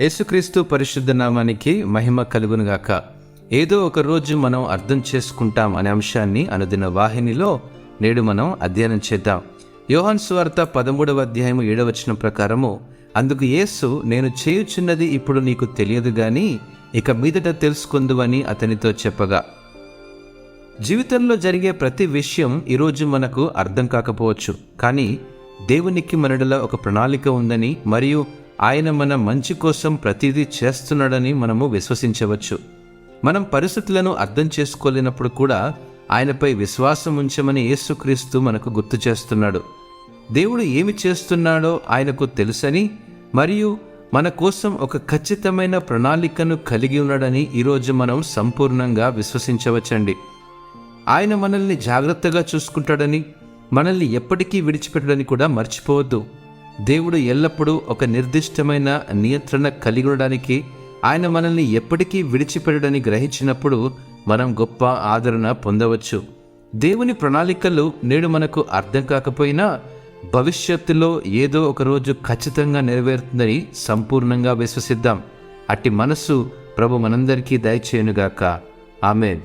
యేసుక్రీస్తు పరిశుద్ధ నామానికి మహిమ కలుగునుగాక. ఏదో ఒక రోజు మనం అర్థం చేసుకుంటాం అనే అంశాన్ని అనుదిన వాహినిలో నేడు మనం అధ్యయనం చేద్దాం. యోహన్ స్వార్త పదమూడవ అధ్యాయము ఏడవచనం ప్రకారము అందుకు యేసు నేను చేయుచున్నది ఇప్పుడు నీకు తెలియదు గాని ఇక మీదట తెలుసుకుందువని అతనితో చెప్పగా. జీవితంలో జరిగే ప్రతి విషయం ఈరోజు మనకు అర్థం కాకపోవచ్చు కానీ దేవునికి మనడలో ఒక ప్రణాళిక ఉందని మరియు ఆయన మన మంచి కోసం ప్రతిదీ చేస్తున్నాడని మనము విశ్వసించవచ్చు. మనం పరిస్థితులను అర్థం చేసుకోలేనప్పుడు కూడా ఆయనపై విశ్వాసం ఉంచమని యేసుక్రీస్తు మనకు గుర్తు చేస్తున్నాడు. దేవుడు ఏమి చేస్తున్నాడో ఆయనకు తెలుసని మరియు మన కోసం ఒక ఖచ్చితమైన ప్రణాళికను కలిగి ఉన్నాడని ఈరోజు మనం సంపూర్ణంగా విశ్వసించవచ్చండి. ఆయన మనల్ని జాగ్రత్తగా చూసుకుంటాడని మనల్ని ఎప్పటికీ విడిచిపెట్టడని కూడా మర్చిపోవద్దు. దేవుడు ఎల్లప్పుడూ ఒక నిర్దిష్టమైన నియంత్రణ కలిగి ఉండడానికి ఆయన మనల్ని ఎప్పటికీ విడిచిపెట్టడని గ్రహించినప్పుడు మనం గొప్ప ఆదరణ పొందవచ్చు. దేవుని ప్రణాళికలు నేడు మనకు అర్థం కాకపోయినా భవిష్యత్తులో ఏదో ఒక రోజు ఖచ్చితంగా నెరవేరుతుందని సంపూర్ణంగా విశ్వసిద్దాం. అట్టి మనస్సు ప్రభు మనందరికీ దయచేయునుగాక. ఆమెన్.